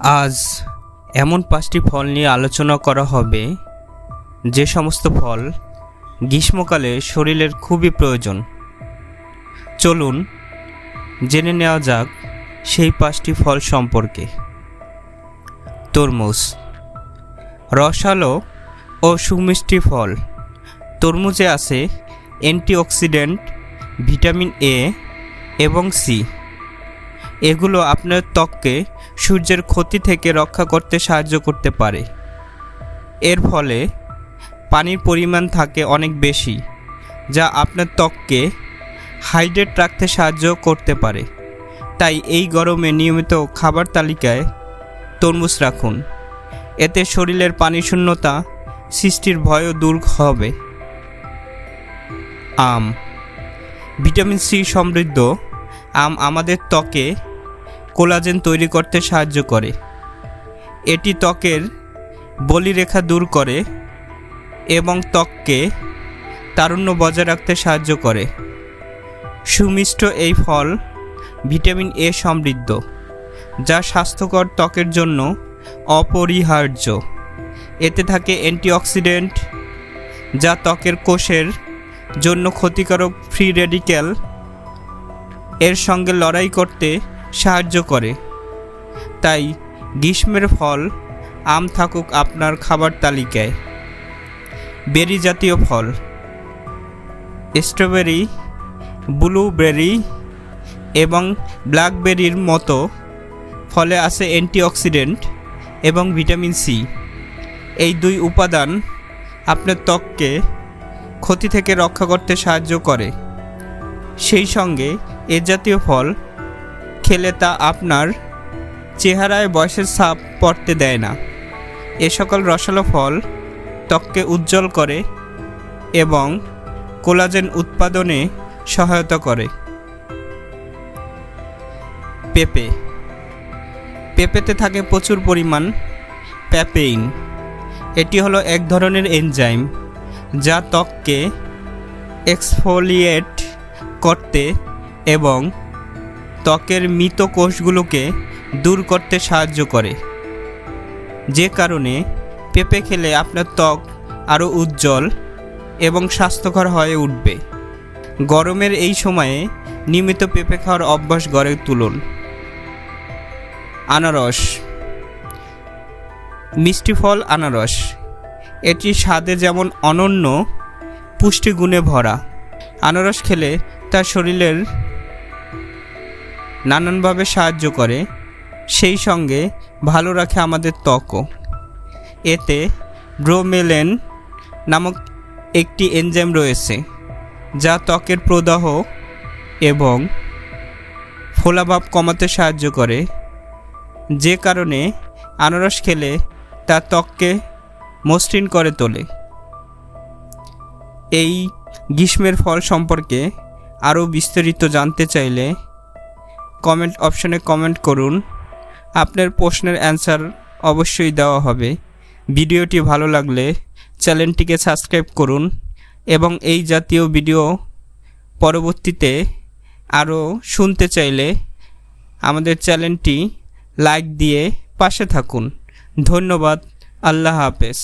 আজ এমন পাঁচটি ফল নিয়ে আলোচনা করা হবে। যে সমস্ত ফল গ্রীষ্মকালে শরীরের খুবই প্রয়োজন। চলুন জেনে নেওয়া যাক সেই পাঁচটি ফল সম্পর্কে। তরমুজ, রসালো ও সুমিষ্টি ফল। তরমুজে আছে অ্যান্টিঅক্সিডেন্ট, ভিটামিন এ এবং সি এগুলো আপনার ত্বককে সূর্যের ক্ষতি থেকে রক্ষা করতে সাহায্য করতে পারে। এর ফলে পানির পরিমাণ থাকে অনেক বেশি, যা আপনার ত্বককে হাইড্রেট রাখতে সাহায্য করতে পারে। তাই এই গরমে নিয়মিত খাবার তালিকায় তরমুজ রাখুন। এতে শরীরের পানি শূন্যতা সৃষ্টির ভয়ও দূর হবে। আম, ভিটামিন সি সমৃদ্ধ আম আমাদের ত্বকে কোলাজেন তৈরি করতে সাহায্য করে। এটি ত্বকের বলিরেখা দূর করে এবং ত্বককে তারুণ্য বজায় রাখতে সাহায্য করে। সুমিষ্ট এই ফল ভিটামিন এ সমৃদ্ধ, যা স্বাস্থ্যকর ত্বকের জন্য অপরিহার্য। এতে থাকে অ্যান্টিঅক্সিডেন্ট, যা ত্বকের কোষের জন্য ক্ষতিকারক ফ্রি রেডিক্যাল, এর সঙ্গে লড়াই করতে সাহায্য করে। তাই গ্রীষ্মের ফল আম থাকুক আপনার খাবার তালিকায়। বেরি জাতীয় ফল। স্ট্রবেরি, ব্লুবেরি এবং ব্ল্যাকবেরির মতো ফলে আছে অ্যান্টিঅক্সিডেন্ট এবং ভিটামিন সি। এই দুই উপাদান আপনার ত্বককে ক্ষতি থেকে রক্ষা করতে সাহায্য করে। সেই সঙ্গে এ জাতীয় ফল খেলে তা আপনার চেহারায় বয়সের ছাপ পড়তে দেয় না। এ সকল রসালো ফল ত্বককে উজ্জ্বল করে এবং কোলাজেন উৎপাদনে সহায়তা করে। পেঁপে। পেঁপেতে থাকে প্রচুর পরিমাণ প্যাপেইন। এটি হলো এক ধরনের এনজাইম যা ত্বককে এক্সফোলিয়েট করতে এবং ত্বকের মৃত কোষগুলোকে দূর করতে সাহায্য করে। যে কারণে পেঁপে খেলে আপনার ত্বক আরও উজ্জ্বল এবং স্বাস্থ্যকর হয়ে উঠবে। গরমের এই সময়ে নিয়মিত পেঁপে খাওয়ার অভ্যাস গড়ে তুলুন। আনারস। মিষ্টি ফল আনারস। এটি স্বাদে যেমন অনন্য, পুষ্টিগুণে ভরা। আনারস খেলে তার শরীরের নানানভাবে সাহায্য করে, সেই সঙ্গে ভালো রাখে আমাদের ত্বকও। এতে ব্রোমেলেন নামক একটি এনজাইম রয়েছে, যা ত্বকের প্রদাহ এবং ফোলাভাব কমাতে সাহায্য করে। যে কারণে আনারস খেলে তা ত্বককে মসৃণ করে তোলে। এই গ্রীষ্মের ফল সম্পর্কে আরও বিস্তারিত জানতে চাইলে কমেন্ট অপশনে কমেন্ট করুন। আপনার প্রশ্নের অ্যান্সার অবশ্যই দেওয়া হবে। ভিডিওটি ভালো লাগলে চ্যানেলটিকে সাবস্ক্রাইব করুন এবং এই জাতীয় ভিডিও পরবর্তীতে আরও শুনতে চাইলে আমাদের চ্যানেলটি লাইক দিয়ে পাশে থাকুন। ধন্যবাদ। আল্লাহ হাফেজ।